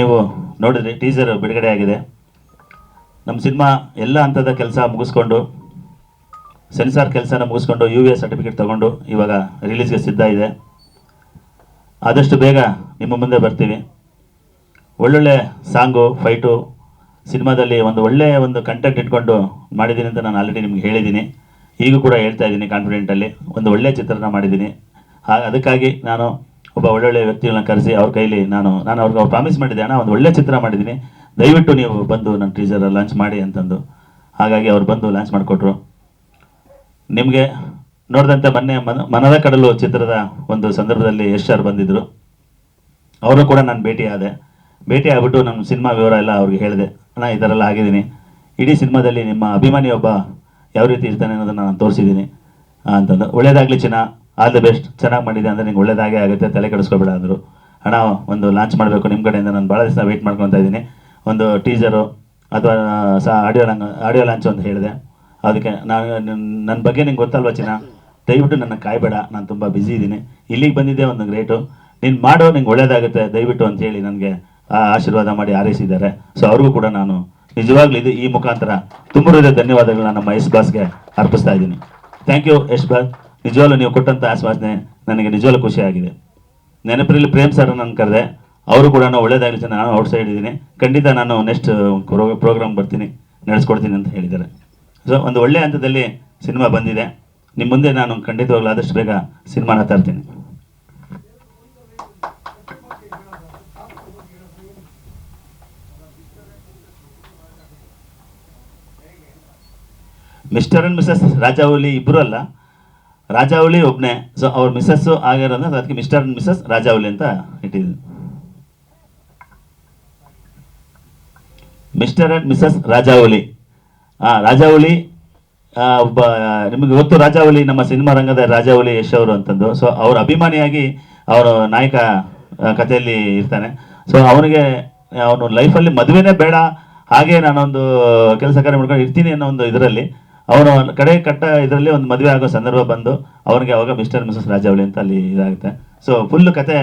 ನೀವು ನೋಡಿದ್ರಿ ಟೀಸರ್ ಬಿಡುಗಡೆ ಆಗಿದೆ. ನಮ್ಮ ಸಿನಿಮಾ ಎಲ್ಲ ಹಂತದ ಕೆಲಸ ಮುಗಿಸ್ಕೊಂಡು ಸೆನ್ಸಾರ್ ಕೆಲಸನ ಮುಗಿಸ್ಕೊಂಡು ಯು ಎ ಸರ್ಟಿಫಿಕೇಟ್ ತೊಗೊಂಡು ಇವಾಗ ರಿಲೀಸ್ಗೆ ಸಿದ್ಧ ಇದೆ. ಆದಷ್ಟು ಬೇಗ ನಿಮ್ಮ ಮುಂದೆ ಬರ್ತೀವಿ. ಒಳ್ಳೊಳ್ಳೆ ಸಾಂಗು ಫೈಟು ಸಿನಿಮಾದಲ್ಲಿ ಒಂದು ಒಳ್ಳೆಯ ಒಂದು ಕಂಟೆಂಟ್ ಇಟ್ಕೊಂಡು ಮಾಡಿದ್ದೀನಿ ಅಂತ ನಾನು ಆಲ್ರೆಡಿ ನಿಮ್ಗೆ ಹೇಳಿದ್ದೀನಿ ಈಗೂ ಕೂಡ ಹೇಳ್ತಾ ಇದ್ದೀನಿ ಕಾನ್ಫಿಡೆಂಟಲ್ಲಿ ಒಂದು ಒಳ್ಳೆಯ ಚಿತ್ರನ ಮಾಡಿದ್ದೀನಿ ಅದಕ್ಕಾಗಿ ನಾನು ಒಬ್ಬ ಒಳ್ಳೊಳ್ಳೆ ವ್ಯಕ್ತಿಗಳನ್ನ ಕರೆಸಿ ಅವ್ರ ಕೈಲಿ ನಾನು ನಾನು ಅವ್ರಿಗೆ ಅವ್ರು ಪ್ರಾಮಿಸ್ ಮಾಡಿದ್ದೆ, ಅಣ್ಣ, ಒಂದು ಒಳ್ಳೆ ಚಿತ್ರ ಮಾಡಿದ್ದೀನಿ. ದಯವಿಟ್ಟು ನೀವು ಬಂದು ನನ್ನ ಟೀಸರ್ ಲಾಂಚ್ ಮಾಡಿ ಅಂತಂದು. ಹಾಗಾಗಿ ಅವ್ರು ಬಂದು ಲಾಂಚ್ ಮಾಡಿಕೊಟ್ರು. ನಿಮಗೆ ನೋಡಿದಂತೆ ಮೊನ್ನೆ ಮನ, ಮನದ ಕಡಲು ಚಿತ್ರದ ಒಂದು ಸಂದರ್ಭದಲ್ಲಿ ಯಶ್ ಸರ್ ಬಂದಿದ್ದರು ಅವರು ಕೂಡ ನಾನು ಭೇಟಿ ಆದೆ. ಭೇಟಿ ಆಗ್ಬಿಟ್ಟು ನಮ್ಮ ಸಿನಿಮಾ ವಿವರ ಎಲ್ಲ ಅವ್ರಿಗೆ ಹೇಳಿದೆ. ಅಣ್ಣ, ಈ ಥರ ಎಲ್ಲ ಆಗಿದ್ದೀನಿ. ಇಡೀ ಸಿನಿಮಾದಲ್ಲಿ ನಿಮ್ಮ ಅಭಿಮಾನಿ ಒಬ್ಬ ಯಾವ ರೀತಿ ಇರ್ತಾನೆ ಅನ್ನೋದನ್ನು ನಾನು ತೋರಿಸಿದ್ದೀನಿ. ಅಂತಂದು. ಒಳ್ಳೆಯದಾಗಲಿ ಚಿನ್ನ. All the best. ಚೆನ್ನಾಗಿ ಮಾಡಿದೆ ಅಂದರೆ ನಿಂಗೆ ಒಳ್ಳೇದಾಗೇ ಆಗುತ್ತೆ. ತಲೆ ಕೆಡಿಸ್ಕೊಬೇಡ ಅಂದರು. ಹಣ ಒಂದು ಲಾಂಚ್ ಮಾಡಬೇಕು ನಿಮ್ಮ ಕಡೆಯಿಂದ. ನಾನು ಭಾಳ ದಿವಸ ವೆಯ್ಟ್ ಮಾಡ್ಕೊತಾ ಇದ್ದೀನಿ. ಒಂದು ಟೀಸರು ಅಥವಾ ಸಹ ಆಡಿಯೋ ಆಡಿಯೋ ಲಾಂಚ್ ಅಂತ ಹೇಳಿದೆ. ಅದಕ್ಕೆ ನಾನು ನನ್ನ ಬಗ್ಗೆ ನಿಂಗೆ ಗೊತ್ತಲ್ವ ಚಿನ್ನ? ದಯವಿಟ್ಟು ನನ್ನ ಕಾಯಬೇಡ. ನಾನು ತುಂಬ ಬ್ಯುಸಿ ಇದ್ದೀನಿ. ಇಲ್ಲಿಗೆ ಬಂದಿದ್ದೆ ಒಂದು ಗ್ರೇಟು ನೀನು ಮಾಡೋ ನಿಂಗೆ ಒಳ್ಳೇದಾಗುತ್ತೆ. ದಯವಿಟ್ಟು ಅಂತ ಹೇಳಿ ನನಗೆ ಆಶೀರ್ವಾದ ಮಾಡಿ ಆರಿಸಿದ್ದಾರೆ ಸೊ ಅವ್ರಿಗೂ ಕೂಡ ನಾನು ನಿಜವಾಗ್ಲೂ ಇದು ಈ ಮುಖಾಂತರ ತುಂಬ ಧನ್ಯವಾದಗಳನ್ನ ನಮ್ಮ ಯಶ್ ಬಾಸ್ಗೆ ಅರ್ಪಿಸ್ತಾ ಇದ್ದೀನಿ. Thank you Yash boss. ನಿಜವಾಗ್ಲೂ ನೀವು ಕೊಟ್ಟಂಥ ಆಶ್ವಾಸನೆ ನನಗೆ ನಿಜವಾಗ್ಲೂ ಖುಷಿ ಆಗಿದೆ. ಪ್ರೇಮ್ ಸರ್ ನಾನು ಕರೆದೆ, ಅವರು ಕೂಡ ಒಳ್ಳೇದಾಗಲಿ ಸರ್, ನಾನು ಔಟ್ ಸೈಡ್ ಇದ್ದೀನಿ. ಖಂಡಿತ ನಾನು ನೆಕ್ಸ್ಟ್ ಪ್ರೋಗ್ರಾಮ್ ಬರ್ತೀನಿ, ನಡೆಸ್ಕೊಡ್ತೀನಿ ಅಂತ ಹೇಳಿದ್ದಾರೆ. ಸೊ ಒಂದು ಒಳ್ಳೆಯ ಹಂತದಲ್ಲಿ ಸಿನಿಮಾ ಬಂದಿದೆ. ನಿಮ್ಮ ಮುಂದೆ ನಾನು ಖಂಡಿತವಾಗ್ಲೂ ಆದಷ್ಟು ಬೇಗ ಸಿನಿಮಾನ ತರ್ತೀನಿ. ಮಿಸ್ಟರ್ ಅಂಡ್ ಮಿಸಸ್ ರಾಜಾವಲಿ ಇಬ್ಬರು ಅಲ್ಲ ರಾಜಾವಲಿ ಒಬ್ಬನೇ ಸೊ ಅವ್ರ ಮಿಸಸ್ಸು ಆಗಿರೋದ್ರೆ ಅದಕ್ಕೆ ಮಿಸ್ಟರ್ ಅಂಡ್ ಮಿಸ್ಸಸ್ ರಾಜಾವಳಿ ಅಂತ ಇಟ್ಟಿದ್ದೀನಿ ಮಿಸ್ಟರ್ ಅಂಡ್ ಮಿಸಸ್ ರಾಜಾವಳಿ. ಆ, ರಾಜಾವಳಿ ಒಬ್ಬ, ನಿಮಗೆ ಗೊತ್ತು ರಾಜಾವಳಿ, ನಮ್ಮ ಸಿನಿಮಾ ರಂಗದ ರಾಜಾವಳಿ ಯಶ್ ಅವರು ಅಂತಂದು. ಸೊ ಅವ್ರ ಅಭಿಮಾನಿಯಾಗಿ ಅವರು ನಾಯಕ ಕಥೆಯಲ್ಲಿ ಇರ್ತಾನೆ. ಸೊ ಅವನಿಗೆ, ಅವನು ಲೈಫಲ್ಲಿ ಮದುವೆನೇ ಬೇಡ. ಹಾಗೆ ನಾನೊಂದು ಕೆಲಸ ಕಾರ್ಯ ಮಾಡ್ಕೊಂಡು ಇರ್ತೀನಿ ಅನ್ನೋ ಒಂದು ಇದರಲ್ಲಿ ಅವನು ಕಡೆ ಕಟ್ಟ ಇದರಲ್ಲಿ ಒಂದು ಮದುವೆ ಆಗೋ ಸಂದರ್ಭ ಬಂದು ಅವನಿಗೆ ಅವಾಗ ಮಿಸ್ಟರ್ ಮಿಸಸ್ ರಾಜಾವಳಿ ಅಂತ ಅಲ್ಲಿ ಇದಾಗುತ್ತೆ. ಸೊ ಫುಲ್ ಕತೆ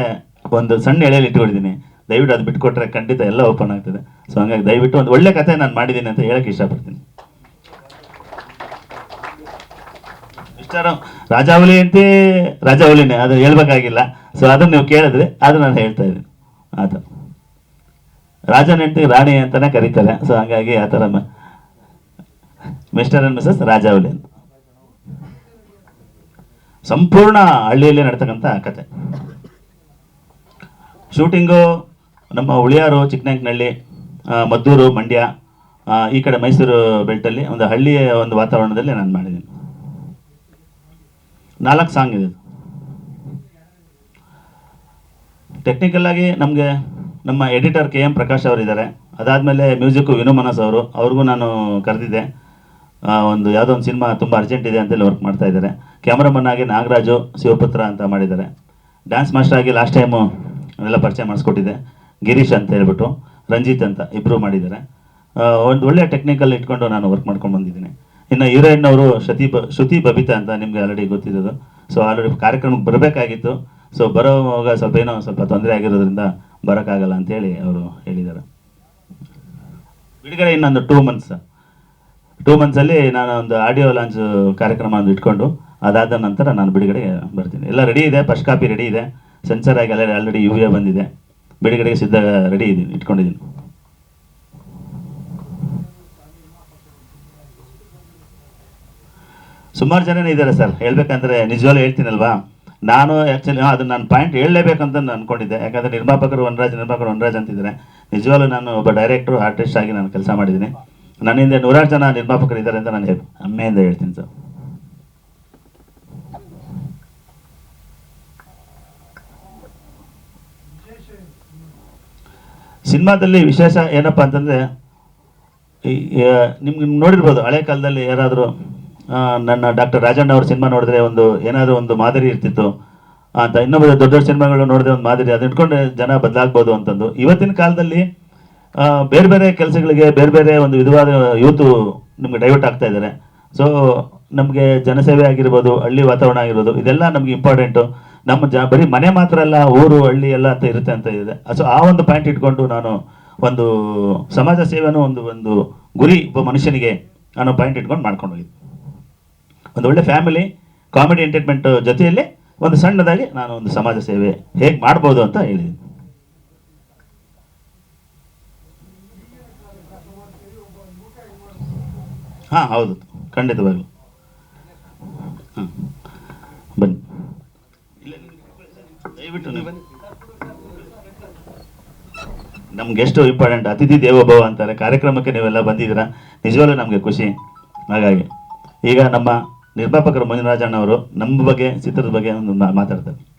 ಒಂದು ಸಣ್ಣ ಎಳೆಯಲ್ಲಿ ಇಟ್ಕೊಂಡಿದ್ದೀನಿ. ದಯವಿಟ್ಟು ಅದು ಬಿಟ್ಕೊಟ್ರೆ ಖಂಡಿತ ಎಲ್ಲ ಓಪನ್ ಆಗ್ತದೆ. ಸೊ ಹಂಗಾಗಿ ದಯವಿಟ್ಟು ಒಂದು ಒಳ್ಳೆ ಕತೆ ನಾನು ಮಾಡಿದ್ದೀನಿ ಅಂತ ಹೇಳಕ್ಕೆ ಇಷ್ಟಪಡ್ತೀನಿ. ಮಿಸ್ಟರ್, ರಾಜಾವಳಿ ಅಂತ ರಾಜಾವಳಿನೇ, ಅದು ಹೇಳ್ಬೇಕಾಗಿಲ್ಲ. ಸೊ ಅದನ್ನ ನೀವು ಕೇಳಿದ್ರೆ ಅದು ನಾನು ಹೇಳ್ತಾ ಇದ್ದೀನಿ. ಅದು ರಾಜನ ಹೆಂಡತಿ ರಾಣಿ ಅಂತಾನೆ ಕರೀತಾರೆ. ಸೊ ಹಂಗಾಗಿ ಆ ಥರ ಮಿಸ್ಟರ್ ಅಂಡ್ ಮಿಸಸ್ ರಾಜಾವಲಿ ಅಂತ ಸಂಪೂರ್ಣ ಹಳ್ಳಿಯಲ್ಲಿ ನಡ್ತಕ್ಕಂಥ ಕತೆ. ಶೂಟಿಂಗು ನಮ್ಮ ಉಳಿಯಾರು ಚಿಕ್ಕನಾಯಕನಹಳ್ಳಿ ಆ, ಮದ್ದೂರು ಮಂಡ್ಯ ಈ ಕಡೆ ಮೈಸೂರು ಬೆಲ್ಟಲ್ಲಿ ಒಂದು ಹಳ್ಳಿಯ ಒಂದು ವಾತಾವರಣದಲ್ಲಿ ನಾನು ಮಾಡಿದ್ದೀನಿ. ನಾಲ್ಕು ಸಾಂಗ್ ಇದೆ ಟೆಕ್ನಿಕಲ್ಲಾಗಿ ನಮಗೆ ನಮ್ಮ ಎಡಿಟರ್ ಕೆ ಎಂ ಪ್ರಕಾಶ್ ಅವರಿದ್ದಾರೆ. ಅದಾದಮೇಲೆ ಮ್ಯೂಸಿಕ್ಕು ವಿನು ಮನಸ್ ಅವರು. ಅವ್ರಿಗೂ ನಾನು ಕರೆದಿದ್ದೆ. ಒಂದು ಯಾವುದೋ ಒಂದು ಸಿನಿಮಾ ತುಂಬ ಅರ್ಜೆಂಟ್ ಇದೆ ಅಂತೇಳಿ ವರ್ಕ್ ಮಾಡ್ತಾ ಇದ್ದಾರೆ. ಕ್ಯಾಮ್ರಾಮನ್ ಆಗಿ ನಾಗರಾಜು, ಶಿವಪುತ್ರ ಅಂತ ಮಾಡಿದ್ದಾರೆ. ಡ್ಯಾನ್ಸ್ ಮಾಸ್ಟರ್ ಆಗಿ ಲಾಸ್ಟ್ ಟೈಮು ಎಲ್ಲ ಪರಿಚಯ ಮಾಡಿಸ್ಕೊಟ್ಟಿದ್ದೆ. ಗಿರೀಶ್ ಅಂತ ಹೇಳ್ಬಿಟ್ಟು, ರಂಜಿತ್ ಅಂತ ಇಬ್ಬರು ಮಾಡಿದ್ದಾರೆ. ಒಂದು ಒಳ್ಳೆಯ ಟೆಕ್ನಿಕಲ್ ಇಟ್ಕೊಂಡು ನಾನು ವರ್ಕ್ ಮಾಡ್ಕೊಂಡು ಬಂದಿದ್ದೀನಿ. ಇನ್ನು ಹೀರೋಯಿನ್ ಅವರು ಶ್ರುತಿ ಬ, ಶ್ರುತಿ ಬಬಿತಾ ಅಂತ ನಿಮಗೆ ಆಲ್ರೆಡಿ ಗೊತ್ತಿರೋದು. ಸೊ ಆಲ್ರೆಡಿ ಕಾರ್ಯಕ್ರಮಕ್ಕೆ ಬರಬೇಕಾಗಿತ್ತು. ಸೊ ಬರೋವಾಗ ಸ್ವಲ್ಪ ಏನೋ ಸ್ವಲ್ಪ ತೊಂದರೆ ಆಗಿರೋದ್ರಿಂದ ಬರೋಕ್ಕಾಗಲ್ಲ ಅಂತೇಳಿ ಅವರು ಹೇಳಿದ್ದಾರೆ. ಬಿಡುಗಡೆ ಇನ್ನೊಂದು ಟೂ ಮಂತ್ಸ್ ಟೂ ಮಂತ್ಸಲ್ಲಿ ನಾನು ಒಂದು ಆಡಿಯೋ ಲಾಂಚ್ ಕಾರ್ಯಕ್ರಮ ಒಂದು ಇಟ್ಕೊಂಡು, ಅದಾದ ನಂತರ ನಾನು ಬಿಡುಗಡೆಗೆ ಬರ್ತೀನಿ. ಎಲ್ಲ ರೆಡಿ ಇದೆ ಫಸ್ಟ್ ಕಾಪಿ ರೆಡಿ ಇದೆ. ಸೆನ್ಸರ್ ಆಗಿ ಎಲ್ಲ ಆಲ್ರೆಡಿ ಯು ಎ ಬಂದಿದೆ. ಬಿಡುಗಡೆಗೆ ಸಿದ್ಧ ರೆಡಿ ಇದ್ದೀನಿ, ಇಟ್ಕೊಂಡಿದ್ದೀನಿ. ಸುಮಾರು ಜನನೇ ಇದ್ದಾರೆ ಸರ್ ಹೇಳ್ಬೇಕಂದ್ರೆ ನಿಜವಾಗ್ಲೂ ಹೇಳ್ತೀನಲ್ವಾ? ನಾನು ಆ್ಯಕ್ಚುಲಿ ಅದನ್ನ ನಾನು ಪಾಯಿಂಟ್ ಹೇಳಲೇಬೇಕಂತ ನಾನು ಅಂದ್ಕೊಂಡಿದ್ದೆ ಯಾಕಂದರೆ ನಿರ್ಮಾಪಕರು ವನರಾಜ್ ನಿರ್ಮಾಪಕರು ವನರಾಜ್ ಅಂತಿದ್ದಾರೆ. ನಿಜವಾಗ್ಲೂ ನಾನು ಒಬ್ಬ ಡೈರೆಕ್ಟ್ರು ಆರ್ಟಿಸ್ಟ್ ಆಗಿ ನಾನು ಕೆಲಸ ಮಾಡಿದ್ದೀನಿ. ನನ್ನ ಹಿಂದೆ ನೂರಾರು ಜನ ನಿರ್ಮಾಪಕರು ಇದ್ದಾರೆ ಅಂತ ನಾನು ಹೇಳಿ ಹೆಮ್ಮೆಯಿಂದ ಹೇಳ್ತೀನಿ ಸರ್. ಸಿನಿಮಾದಲ್ಲಿ ವಿಶೇಷ ಏನಪ್ಪ ಅಂತಂದರೆ ನಿಮ್ಗೆ ನೋಡಿರ್ಬೋದು, ಹಳೆ ಕಾಲದಲ್ಲಿ ಯಾರಾದರೂ ನನ್ನ ಡಾಕ್ಟರ್ ರಾಜಣ್ಣ ಅವ್ರ ಸಿನಿಮಾ ನೋಡಿದ್ರೆ ಒಂದು, ಏನಾದರೂ ಒಂದು ಮಾದರಿ ಇರ್ತಿತ್ತು. ಅಂತ ಇನ್ನೊಬ್ಬ ದೊಡ್ಡ ದೊಡ್ಡ ಸಿನಿಮಾಗಳು ನೋಡಿದ್ರೆ ಒಂದು ಮಾದರಿ, ಅದನ್ನ ಇಟ್ಕೊಂಡು ಜನ ಬದಲಾಗ್ಬೋದು ಅಂತಂದು. ಇವತ್ತಿನ ಕಾಲದಲ್ಲಿ ಬೇರೆ ಬೇರೆ ಕೆಲಸಗಳಿಗೆ ಬೇರೆ ಬೇರೆ ಒಂದು ವಿಧವಾದ ಯೂತು ನಿಮ್ಗೆ ಡೈವರ್ಟ್ ಆಗ್ತಾ ಇದ್ದಾರೆ. ಸೊ ನಮಗೆ ಜನಸೇವೆ ಆಗಿರ್ಬೋದು, ಹಳ್ಳಿ ವಾತಾವರಣ ಆಗಿರ್ಬೋದು, ಇದೆಲ್ಲ ನಮಗೆ ಇಂಪಾರ್ಟೆಂಟು ನಮ್ಮ ಜ, ಬರೀ ಮನೆ ಮಾತ್ರ ಅಲ್ಲ, ಊರು, ಹಳ್ಳಿ ಎಲ್ಲ ಅಂತ ಇರುತ್ತೆ ಅಂತ ಇದೆ. ಸೊ ಆ ಒಂದು ಪಾಯಿಂಟ್ ಇಟ್ಕೊಂಡು ನಾನು ಒಂದು ಸಮಾಜ ಸೇವೆನೂ ಒಂದು ಒಂದು ಗುರಿ ಒಬ್ಬ ಮನುಷ್ಯನಿಗೆ ನಾನು ಪಾಯಿಂಟ್ ಇಟ್ಕೊಂಡು ಮಾಡ್ಕೊಂಡು ಹೋಗಿದ್ದೆ. ಒಂದು ಒಳ್ಳೆ ಫ್ಯಾಮಿಲಿ ಕಾಮಿಡಿ ಎಂಟರ್ಟೈನ್ಮೆಂಟ್ ಜೊತೆಯಲ್ಲಿ ಒಂದು ಸಣ್ಣದಾಗಿ ನಾನು ಒಂದು ಸಮಾಜ ಸೇವೆ ಹೇಗೆ ಮಾಡ್ಬೋದು ಅಂತ ಹೇಳಿದ್ದೀನಿ. ಹಾಂ, ಹೌದು. ಖಂಡಿತವಾಗ್ಲೂ. ಹಾಂ ಬನ್ನಿ. ದಯವಿಟ್ಟು ನಮ್ಗೆ ಇಂಪಾರ್ಟೆಂಟ್ ಅತಿಥಿ ದೇವೋಭವ ಅಂತಾರೆ. ಕಾರ್ಯಕ್ರಮಕ್ಕೆ ನೀವೆಲ್ಲ ಬಂದಿದ್ದೀರಾ? ನಿಜವಾಗ್ಲೂ ನಮಗೆ ಖುಷಿ. ಹಾಗಾಗಿ, ಈಗ ನಮ್ಮ ನಿರ್ಮಾಪಕರು ಮಂಜುರಾಜಣ್ಣವರು ನಮ್ಮ ಬಗ್ಗೆ, ಚಿತ್ರದ ಬಗ್ಗೆ ಒಂದು ಮಾತಾಡ್ತಾರೆ.